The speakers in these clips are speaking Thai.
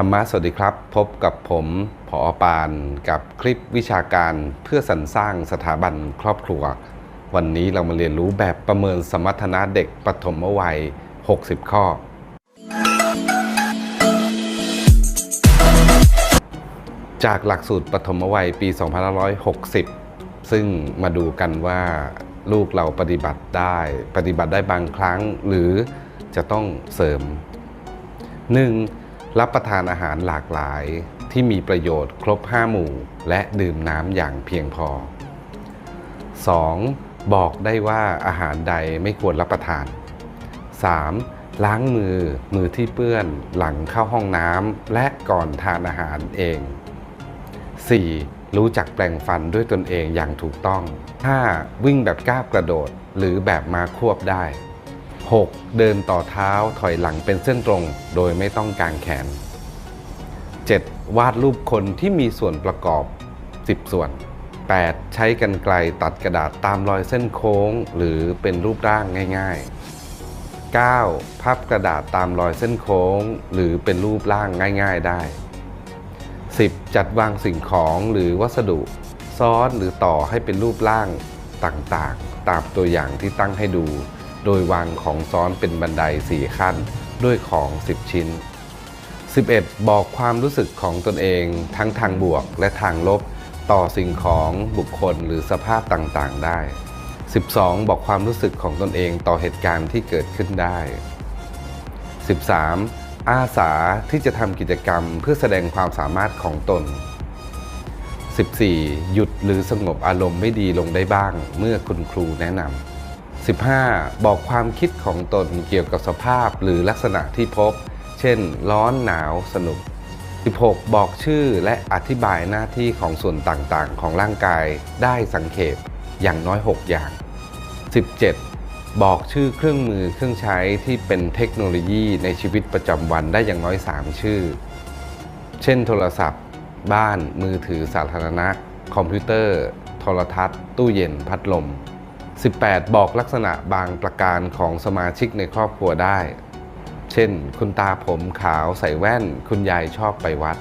ธรรมะสวัสดีครับ พบกับผมผอปานกับคลิปวิชาการเพื่อสรรสร้างสถาบันครอบครัว วันนี้เรามาเรียนรู้แบบประเมินสมรรถนะเด็กปฐมวัย 60 ข้อ จากหลักสูตรปฐมวัยปี 2560 ซึ่งมาดูกันว่าลูกเราปฏิบัติได้ปฏิบัติได้บางครั้ง หรือจะต้องเสริม 1. รับประทานอาหารหลากหลายที่มีประโยชน์ครบ 5 หมู่ และดื่มน้ำอย่างเพียงพอ 2. บอกได้ว่าอาหารใดไม่ควรรับประทาน 3. ล้างมือมือที่เปื้อนหลังเข้าห้องน้ำและก่อนทานอาหารเอง 4. รู้จักแปลงฟันด้วยตนเองอย่างถูกต้อง 5. วิ่งแบบก้าวกระโดดหรือแบบมาควบได้ 6. เดินต่อเท้าถอยหลังเป็นเส้นตรง โดยไม่ต้องกางแขน 7. วาดรูปคนที่มีส่วนประกอบ 10 ส่วน 8. ใช้กันไกลตัดกระดาษตามรอยเส้นโค้ง หรือเป็นรูปร่างง่ายๆ 9. พับกระดาษตามรอยเส้นโค้ง หรือเป็นรูปร่างง่ายๆได้ 10. จัดวางสิ่งของหรือวัสดุ ซ้อนหรือต่อให้เป็นรูปร่างต่างๆ ตามตัวอย่างที่ตั้งให้ดู โดยวางของซ้อนเป็นบันไดสี่ขั้น ด้วยของ 10 ชิ้น 11. บอกความรู้สึกของตนเองทั้งทางบวกและทางลบ ต่อสิ่งของบุคคลหรือสภาพต่างๆ ได้ 12. บอกความรู้สึกของตนเองต่อเหตุการณ์ที่เกิดขึ้นได้ 13. อาสาที่จะทำกิจกรรมเพื่อแสดงความสามารถของตน 14. หยุดหรือสงบอารมณ์ไม่ดีลงได้บ้าง เมื่อคุณครูแนะนำ 15. บอกความคิดของตนเกี่ยวกับสภาพหรือลักษณะที่พบ เช่น ร้อนหนาวสนุก 16. บอกชื่อและอธิบายหน้าที่ของส่วนต่างๆ ของร่างกายได้สังเขปอย่างน้อย 6 อย่าง 17. บอกชื่อเครื่องมือเครื่องใช้ที่เป็นเทคโนโลยีในชีวิตประจำวันได้อย่างน้อย 3 ชื่อ เช่น โทรศัพท์ บ้าน มือถือสาธารณะ คอมพิวเตอร์ โทรทัศน์ ตู้เย็น พัดลม 18. บอกลักษณะบางประการของสมาชิกในครอบครัวได้ เช่น คุณตาผมขาวใส่แว่น คุณยายชอบไปวัด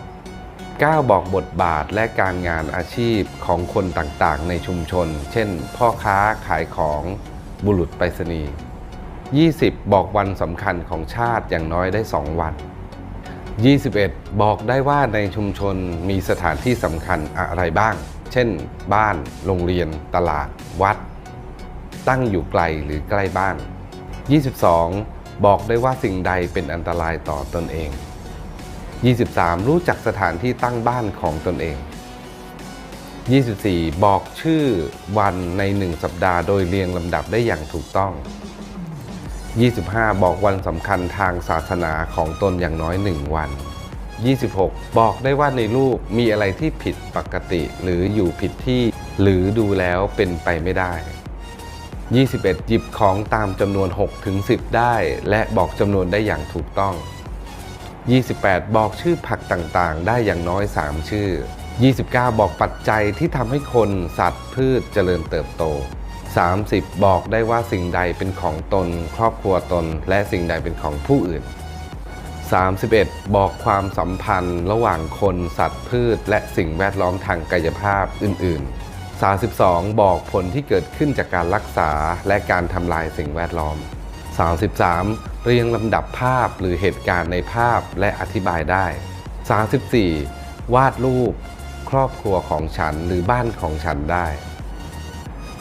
9. บอกบทบาทและการงานอาชีพของคนต่างๆ ในชุมชน เช่น พ่อค้าขายของบุรุษไปรษณีย์ 20. บอกวันสำคัญของชาติอย่างน้อยได้ 2 วัน 21. บอกได้ว่าในชุมชนมีสถานที่สำคัญอะไรบ้าง เช่น บ้าน โรงเรียน ตลาด วัด ตั้งอยู่ไกลหรือใกล้บ้าน 22. บอกได้ว่าสิ่งใดเป็นอันตรายต่อตนเอง 23. รู้จักสถานที่ตั้งบ้านของตนเอง 24. บอกชื่อวันในหนึ่งสัปดาห์โดยเรียงลำดับได้อย่างถูกต้อง 25. บอกวันสำคัญทางศาสนาของตนอย่างน้อย 1 วัน 26. บอกได้ว่าในรูปมีอะไรที่ผิดปกติหรืออยู่ผิดที่ หรือดูแล้วเป็นไปไม่ได้ 21. หยิบของตามจำนวน6ถึง10 ได้ และบอกจำนวนได้อย่างถูกต้อง 28 บอกชื่อผักต่างๆ ได้อย่างน้อย 3 ชื่อ 29 บอกปัจจัยที่ทำให้คนสัตว์พืชเจริญเติบโต 30 บอกได้ว่าสิ่งใดเป็นของตน ครอบครัวตน และสิ่งใดเป็นของผู้อื่น 31 บอกความสัมพันธ์ระหว่างคนสัตว์พืช และสิ่งแวดล้อมทางกายภาพอื่น ๆ 32 บอกผลที่เกิดขึ้นจากการรักษาและการทำลายสิ่งแวดล้อม 33 เรียงลำดับภาพหรือเหตุการณ์ในภาพและอธิบายได้ 34 วาดรูป ครอบครัวของฉันหรือบ้านของฉันได้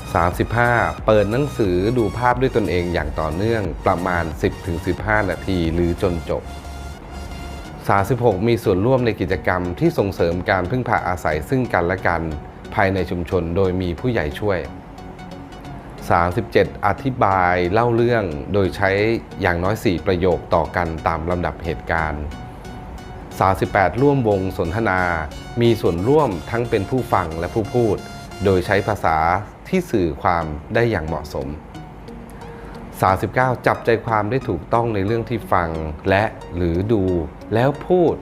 35 เปิดหนังสือดูภาพด้วยตนเองอย่างต่อเนื่องประมาณ 10-15 นาทีหรือจนจบ 36 มีส่วนร่วมในกิจกรรมที่ส่งเสริมการพึ่งพาอาศัยซึ่งกันและกัน ภายในชุมชนโดยมีผู้ใหญ่ช่วย 37 อธิบายเล่าเรื่องโดยใช้อย่างน้อย 4 ประโยคต่อกันตามลำดับเหตุการณ์ 38 ร่วมวงสนทนา มีส่วนร่วมทั้งเป็นผู้ฟังและผู้พูด โดยใช้ภาษาที่สื่อความได้อย่างเหมาะสม 39 จับใจความได้ถูกต้องในเรื่องที่ฟังและหรือดูแล้วพูด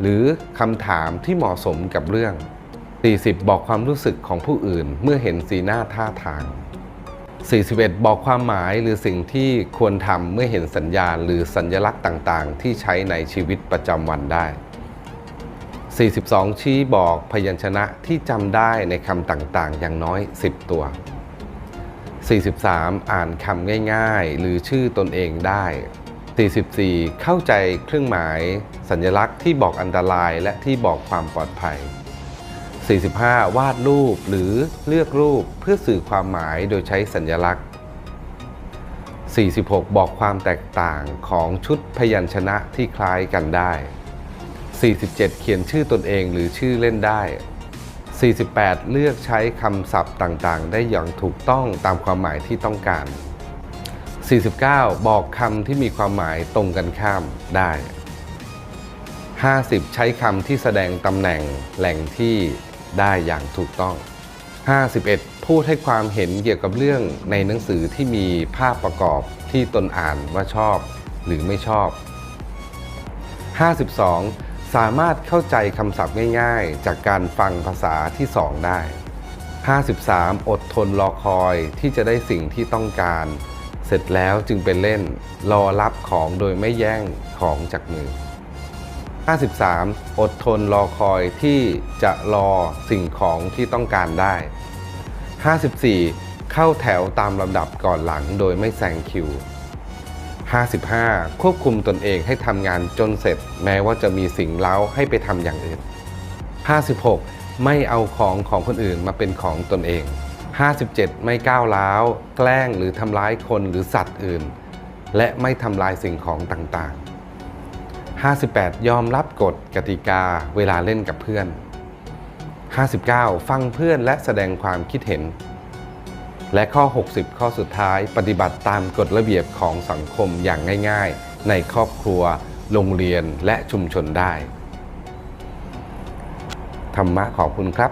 หรือคำถามที่เหมาะสมกับเรื่อง 40 บอกความรู้สึกของผู้อื่นเมื่อเห็นสีหน้าท่าทาง 41 บอกความหมายหรือสิ่งที่ควรทำเมื่อเห็นสัญญาณหรือสัญลักษณ์ต่างๆ ที่ใช้ในชีวิตประจำวันได้ 42 ชี้บอกพยัญชนะที่จำได้ในคำต่างๆ อย่างน้อย 10 ตัว 43 อ่านคำง่ายๆ หรือชื่อตนเองได้ 44 เข้าใจเครื่องหมาย สัญลักษณ์ที่บอกอันตรายและที่บอกความปลอดภัย 45 วาดรูปหรือเลือกรูปเพื่อสื่อความหมายโดยใช้สัญลักษณ์ 46 บอกความแตกต่างของชุดพยัญชนะที่คล้ายกันได้ 47 เขียนชื่อตนเองหรือชื่อเล่นได้ 48 เลือกใช้คำศัพท์ต่างๆ ได้อย่างถูกต้องตามความหมายที่ต้องการ 49 บอกคำที่มีความหมายตรงกันข้ามได้ 50 ใช้คำที่แสดงตำแหน่งแหล่งที่ ได้อย่างถูกต้อง 51 พูดให้ความเห็นเกี่ยวกับเรื่องในหนังสือที่มีภาพประกอบที่ตนอ่านว่าชอบหรือไม่ชอบ 52 สามารถเข้าใจคำศัพท์ง่ายๆ จากการฟังภาษาที่2ได้ 53 อดทนรอคอยที่จะได้สิ่งที่ต้องการ เสร็จแล้วจึงไปเล่น รอรับของโดยไม่แย่งของจากมือ 53 อดทนรอคอยที่จะรอสิ่งของที่ต้องการได้ 54 เข้าแถวตามลำดับก่อนหลังโดยไม่แซงคิว 55 ควบคุมตนเองให้ทำงานจนเสร็จ แม้ว่าจะมีสิ่งเล้าให้ไปทำอย่างอื่น 56 ไม่เอาของของคนอื่นมาเป็นของตนเอง 57 ไม่ก้าวร้าว แกล้งหรือทำร้ายคนหรือสัตว์อื่น และไม่ทำลายสิ่งของต่างๆ 58 ยอมรับกฎกติกาเวลาเล่นกับเพื่อน 59 ฟังเพื่อนและแสดงความคิดเห็น และข้อ 60 ข้อสุดท้ายปฏิบัติตามกฎระเบียบของสังคมอย่างง่ายๆ ในครอบครัว โรงเรียนและชุมชนได้ ธรรมะขอบคุณครับ